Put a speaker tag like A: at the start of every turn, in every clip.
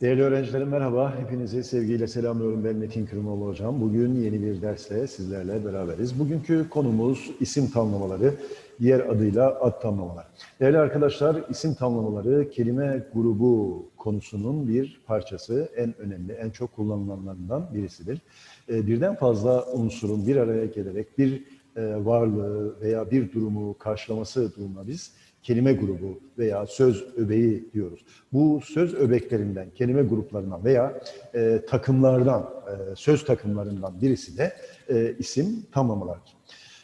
A: Değerli öğrencilerim merhaba. Hepinizi sevgiyle selamlıyorum. Ben Metin Kırmalı Hocam. Bugün yeni bir dersle sizlerle beraberiz. Bugünkü konumuz isim tamlamaları, diğer adıyla ad tamlamalar. Değerli arkadaşlar, isim tamlamaları kelime grubu konusunun bir parçası. En önemli, en çok kullanılanlarından birisidir. Ee, Birden fazla unsurun bir araya gelerek bir e, varlığı veya bir durumu karşılaması durumuna biz kelime grubu veya söz öbeği diyoruz. Bu söz öbeklerinden, kelime gruplarından veya e, takımlardan, e, söz takımlarından birisi de e, isim tamlamalardır.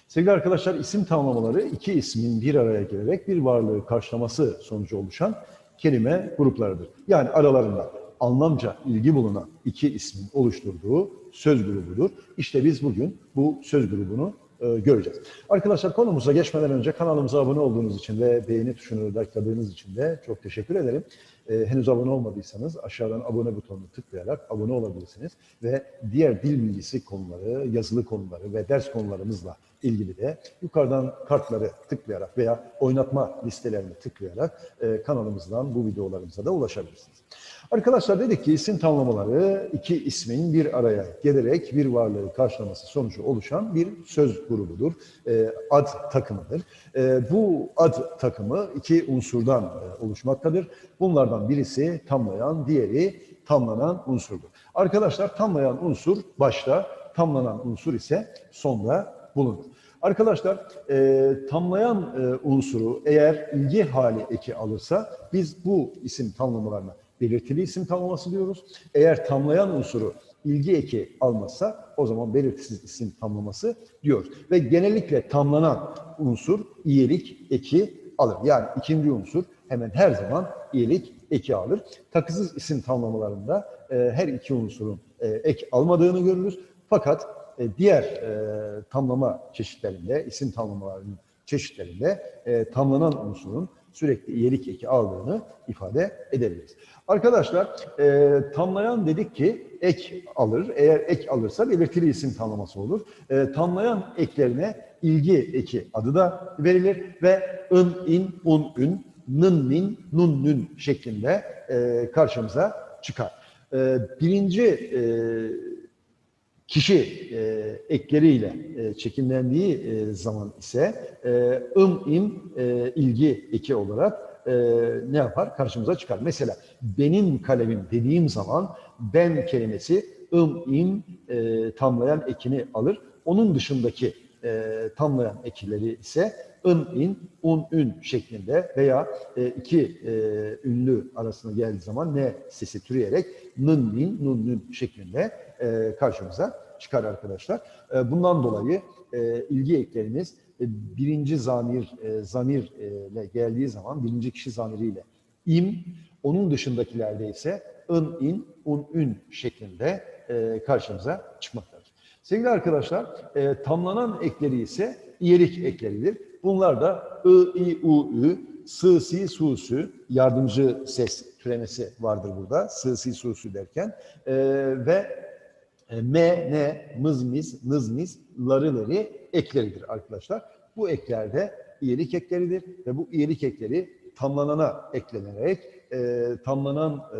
A: Sevgili arkadaşlar, isim tamlamaları iki ismin bir araya gelerek bir varlığı karşılaması sonucu oluşan kelime gruplarıdır. Yani aralarında anlamca ilgi bulunan iki ismin oluşturduğu söz grubudur. İşte biz bugün bu söz grubunu göreceğiz. Arkadaşlar konumuza geçmeden önce kanalımıza abone olduğunuz için ve beğeni tuşunu tıkladığınız için de çok teşekkür ederim. E, henüz abone olmadıysanız aşağıdan abone butonunu tıklayarak abone olabilirsiniz ve diğer dil bilgisi konuları, yazılı konuları ve ders konularımızla ilgili de yukarıdan kartları tıklayarak veya oynatma listelerini tıklayarak e, kanalımızdan bu videolarımıza da ulaşabilirsiniz. Arkadaşlar dedik ki isim tamlamaları iki ismin bir araya gelerek bir varlığı karşılaması sonucu oluşan bir söz grubudur. E, ad takımıdır. E, bu ad takımı iki unsurdan e, oluşmaktadır. Bunlardan birisi tamlayan, diğeri tamlanan unsurdur. Arkadaşlar tamlayan unsur başta, tamlanan unsur ise sonda bulunur. Arkadaşlar e, tamlayan e, unsuru eğer ilgi hali eki alırsa biz bu isim tamlamalarına belirtili isim tamlaması diyoruz. Eğer tamlayan unsuru ilgi eki almazsa o zaman belirtisiz isim tamlaması diyoruz. Ve genellikle tamlanan unsur iyilik eki alır. Yani ikinci unsur hemen her zaman iyilik eki alır. Takısız isim tamlamalarında e, her iki unsurun e, ek almadığını görürüz. Fakat e, diğer e, tamlama çeşitlerinde, isim tamlamalarının çeşitlerinde e, tamlanan unsurun sürekli iyilik eki aldığını ifade edebiliriz. Arkadaşlar e, tamlayan dedik ki ek alır. Eğer ek alırsa belirtili isim tamlaması olur. E, tamlayan eklerine ilgi eki adı da verilir ve ın, in, un, ün, nın, nin, nun, nün şeklinde e, karşımıza çıkar. E, birinci e, kişi e, ekleriyle e, çekimlendiği e, zaman ise e, ım, im e, ilgi eki olarak e, ne yapar? Karşımıza çıkar. Mesela benim kalemim dediğim zaman ben kelimesi ım, im e, tamlayan ekini alır. Onun dışındaki e, tamlayan ekileri ise ın, in, un, ün şeklinde veya e, iki e, ünlü arasına geldiği zaman ne sesi türeyerek nın, nin, nun, nün şeklinde e, karşımıza çıkar arkadaşlar. E, bundan dolayı e, ilgi eklerimiz e, birinci zamir, e, zamir e, geldiği zaman birinci kişi zamiriyle im, onun dışındakilerde ise ın, in, un, ün şeklinde e, karşımıza çıkmaktadır. Sevgili arkadaşlar, e, tamlanan ekleri ise iyelik ekleridir. Bunlar da ı, i, u, ü, sı, si, su, sü, yardımcı ses türemesi vardır burada. Sı, si, su, sü derken. E, ve e, me, ne, mız, miz, nız, miz, ları, ları ekleridir arkadaşlar. Bu ekler iyilik ekleridir ve bu iyilik ekleri tamlanana eklenerek e, tamlanan e,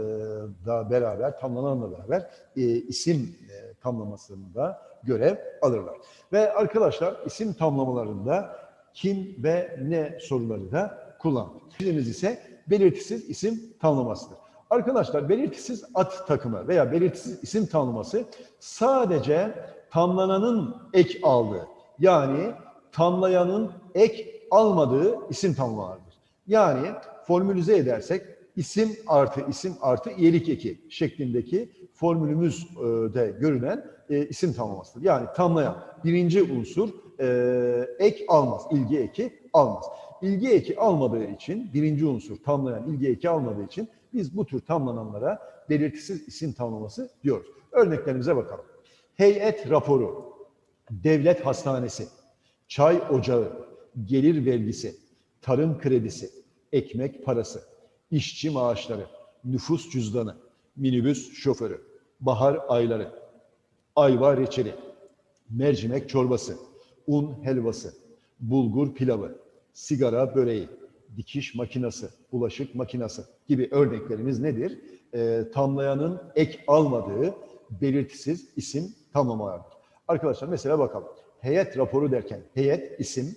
A: da beraber, tamlananla beraber e, isim e, tamlamasında görev alırlar. Ve arkadaşlar isim tamlamalarında kim ve ne soruları da kullanılır. Birimiz ise belirtisiz isim tamlamasıdır. Arkadaşlar belirtisiz at takımı veya belirtisiz isim tamlaması sadece tamlananın ek aldığı yani tamlayanın ek almadığı isim tamlamalardır. Yani formülize edersek isim artı isim artı iyilik eki şeklindeki formülümüzde görünen e, isim tamlamasıdır. Yani tamlayan birinci unsur e, ek almaz, ilgi eki almaz. İlgi eki almadığı için birinci unsur tamlayan ilgi eki almadığı için biz bu tür tamlananlara belirtisiz isim tamlaması diyoruz. Örneklerimize bakalım. Heyet raporu, devlet hastanesi, çay ocağı, gelir vergisi, tarım kredisi, ekmek parası, işçi maaşları, nüfus cüzdanı, minibüs şoförü, bahar ayları, ayva reçeli, mercimek çorbası, un helvası, bulgur pilavı, sigara böreği, dikiş makinası, bulaşık makinası gibi örneklerimiz nedir? Ee, tamlayanın ek almadığı belirtisiz isim tamlamalardır. Arkadaşlar mesela bakalım. Heyet raporu derken heyet isim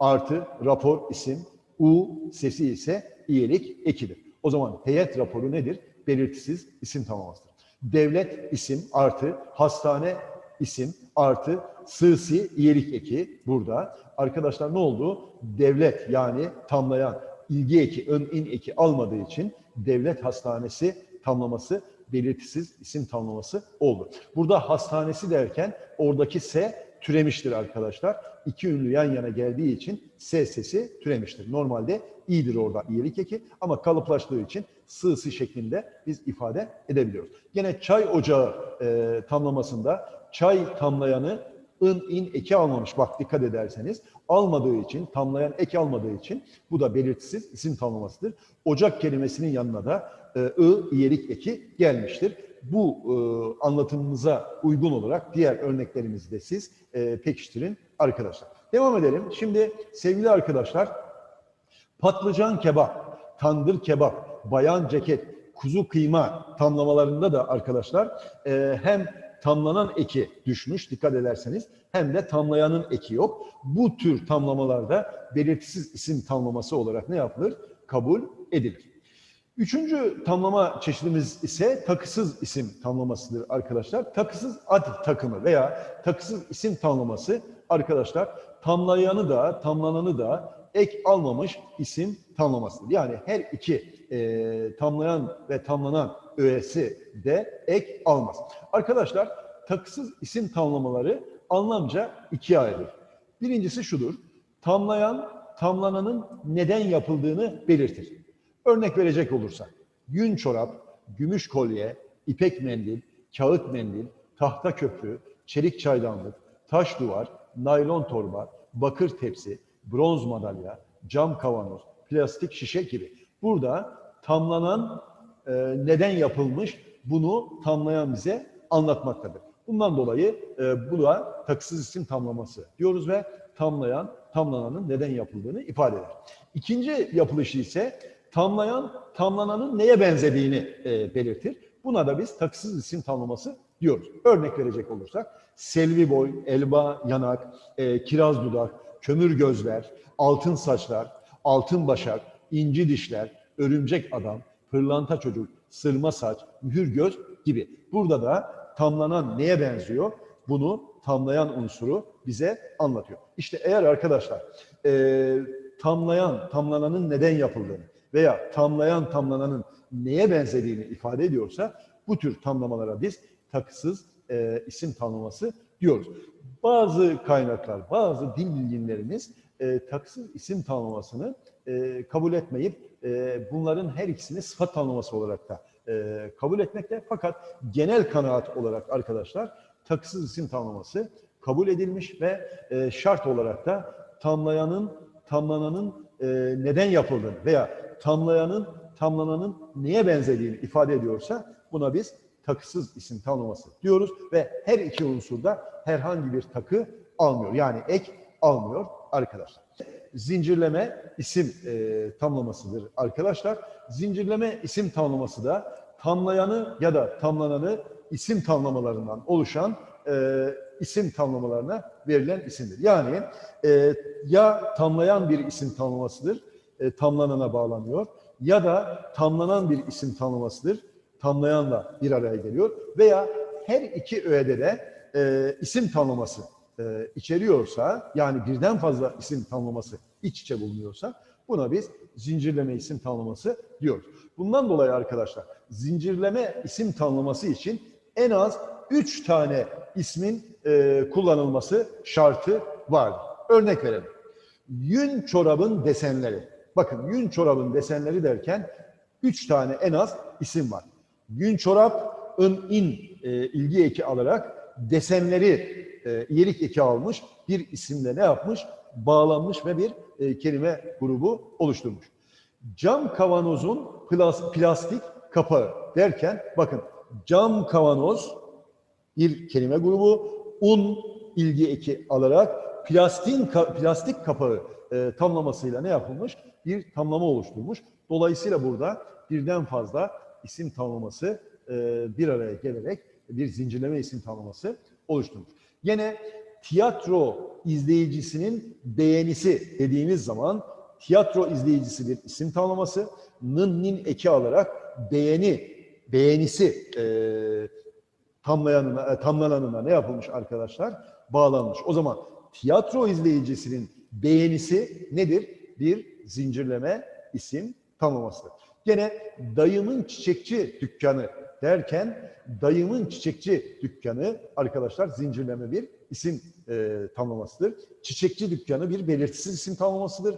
A: artı rapor isim U sesi ise iyilik ekidir. O zaman heyet raporu nedir? Belirtisiz isim tamlamasıdır. Devlet isim artı hastane isim artı sığsi iyilik eki burada. Arkadaşlar ne oldu? Devlet yani tamlayan ilgi eki, ön in eki almadığı için devlet hastanesi tamlaması belirtisiz isim tamlaması oldu. Burada hastanesi derken oradaki S türemiştir arkadaşlar. İki ünlü yan yana geldiği için S sesi türemiştir. Normalde i'dir orada iyilik eki ama kalıplaştığı için sığsı şeklinde biz ifade edebiliyoruz. Yine çay ocağı e, tamlamasında çay tamlayanı ın in eki almamış. Bak dikkat ederseniz almadığı için tamlayan eki almadığı için bu da belirtisiz isim tamlamasıdır. Ocak kelimesinin yanına da e, ı iyelik eki gelmiştir. Bu e, anlatımımıza uygun olarak diğer örneklerimizi de siz e, pekiştirin arkadaşlar. Devam edelim. Şimdi sevgili arkadaşlar patlıcan kebap, tandır kebap, bayan ceket, kuzu kıyma tamlamalarında da arkadaşlar e, hem tamlanan eki düşmüş dikkat ederseniz hem de tamlayanın eki yok. Bu tür tamlamalarda belirtisiz isim tamlaması olarak ne yapılır? Kabul edilir. Üçüncü tamlama çeşidimiz ise takısız isim tamlamasıdır arkadaşlar. Takısız ad takımı veya takısız isim tamlaması arkadaşlar tamlayanı da tamlananı da ek almamış isim tamlamasıdır. Yani her iki e, tamlayan ve tamlanan öğesi de ek almaz. Arkadaşlar takısız isim tamlamaları anlamca ikiye ayrılır. Birincisi şudur. Tamlayan tamlananın neden yapıldığını belirtir. Örnek verecek olursak, yün çorap, gümüş kolye, ipek mendil, kağıt mendil, tahta köprü, çelik çaydanlık, taş duvar, naylon torba, bakır tepsi, bronz madalya, cam kavanoz, plastik şişe gibi. Burada tamlanan e, neden yapılmış bunu tamlayan bize anlatmaktadır. Bundan dolayı e, bu da takısız isim tamlaması diyoruz ve tamlayan, tamlananın neden yapıldığını ifade eder. İkinci yapılışı ise tamlayan, tamlananın neye benzediğini e, belirtir. Buna da biz takısız isim tamlaması diyoruz. Örnek verecek olursak selvi boy, elba yanak, e, kiraz dudak, kömür gözler, altın saçlar, altın başak, inci dişler, örümcek adam, pırlanta çocuk, sırma saç, mühür göz gibi. Burada da tamlanan neye benziyor? Bunu tamlayan unsuru bize anlatıyor. İşte eğer arkadaşlar e, tamlayan, tamlananın neden yapıldığını veya tamlayan, tamlananın neye benzediğini ifade ediyorsa bu tür tamlamalara biz takısız e, isim tamlaması diyoruz. Bazı kaynaklar, bazı dil bilginlerimiz e, takısız isim tanımlamasını e, kabul etmeyip e, bunların her ikisini sıfat tanımlaması olarak da e, kabul etmekte. Fakat genel kanaat olarak arkadaşlar takısız isim tanımlaması kabul edilmiş ve şart olarak da tamlayanın, tamlananın neden yapıldığını veya tamlayanın, tamlananın neye benzediğini ifade ediyorsa buna biz takısız isim tanımlaması diyoruz ve her iki unsurda herhangi bir takı almıyor. Yani ek almıyor arkadaşlar. Zincirleme isim e, tamlamasıdır arkadaşlar. Zincirleme isim tamlaması da tamlayanı ya da tamlananı isim tamlamalarından oluşan e, isim tamlamalarına verilen isimdir. Yani e, ya tamlayan bir isim tamlamasıdır, e, tamlanana bağlanıyor ya da tamlanan bir isim tamlamasıdır, tamlayanla bir araya geliyor veya her iki öğede de e, isim tanımlaması e, içeriyorsa yani birden fazla isim tanımlaması iç içe bulunuyorsa buna biz zincirleme isim tanımlaması diyoruz. Bundan dolayı arkadaşlar zincirleme isim tanımlaması için en az üç tane ismin e, kullanılması şartı vardır. Örnek verelim. Yün çorabın desenleri. Bakın yün çorabın desenleri derken üç tane en az isim var. Yün çorap, ın, in e, ilgi eki alarak desenleri e, iyilik eki almış bir isimle ne yapmış? Bağlanmış ve bir e, kelime grubu oluşturmuş. Cam kavanozun plas, plastik kapağı derken bakın cam kavanoz bir kelime grubu un ilgi eki alarak plastin plastik kapağı e, tamlamasıyla ne yapılmış? bir tamlama oluşturmuş. Dolayısıyla burada birden fazla isim tamlaması e, bir araya gelerek bir zincirleme isim tamlaması oluşturmuş. Yine tiyatro izleyicisinin beğenisi dediğimiz zaman tiyatro izleyicisi bir isim tamlaması, nın nin eki alarak beğeni, beğenisi e, tamlayanına, e, tamlananına ne yapılmış arkadaşlar? Bağlanmış. O zaman tiyatro izleyicisinin beğenisi nedir? Bir zincirleme isim tamlamasıdır. Gene dayımın çiçekçi dükkanı derken dayımın çiçekçi dükkanı arkadaşlar zincirleme bir isim e, tamlamasıdır. Çiçekçi dükkanı bir belirtisiz isim tamlamasıdır.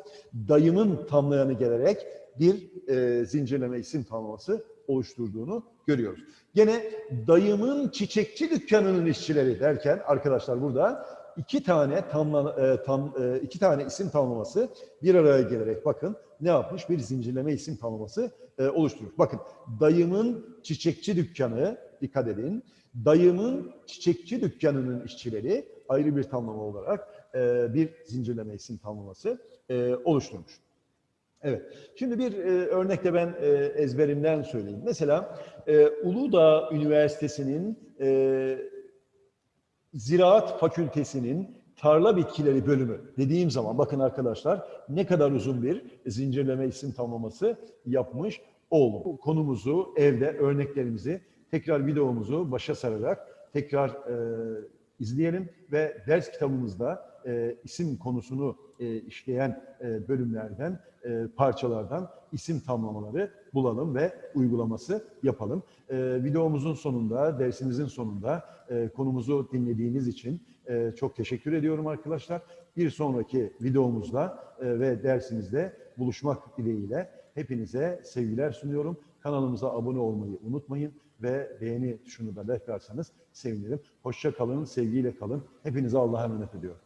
A: Dayımın tamlayanı gelerek bir e, zincirleme isim tamlaması oluşturduğunu görüyoruz. Gene dayımın çiçekçi dükkanının işçileri derken arkadaşlar burada iki tane tamla, e, tam e, iki tane isim tamlaması bir araya gelerek bakın ne yapmış? Bir zincirleme isim tamlaması e, oluşturmuş. Bakın dayımın çiçekçi dükkanı dikkat edin. Dayımın çiçekçi dükkanının işçileri ayrı bir tamlama olarak e, bir zincirleme isim tamlaması e, oluşturmuş. Evet. Şimdi bir e, örnekte ben e, ezberimden söyleyeyim. Mesela e, Uludağ Üniversitesi'nin e, Ziraat Fakültesi'nin tarla bitkileri bölümü dediğim zaman bakın arkadaşlar ne kadar uzun bir zincirleme isim tamlaması yapmış oldum. Konumuzu evde örneklerimizi tekrar videomuzu başa sararak tekrar e, izleyelim ve ders kitabımızda e, isim konusunu e, işleyen e, bölümlerden, e, parçalardan isim tamlamaları bulalım ve uygulaması yapalım. E, videomuzun sonunda, dersimizin sonunda e, konumuzu dinlediğiniz için e, çok teşekkür ediyorum arkadaşlar. Bir sonraki videomuzda e, ve dersimizde buluşmak dileğiyle hepinize sevgiler sunuyorum. Kanalımıza abone olmayı unutmayın ve beğeni tuşunu da beklerseniz sevinirim. Hoşça kalın, sevgiyle kalın. Hepinize Allah'a emanet ediyorum.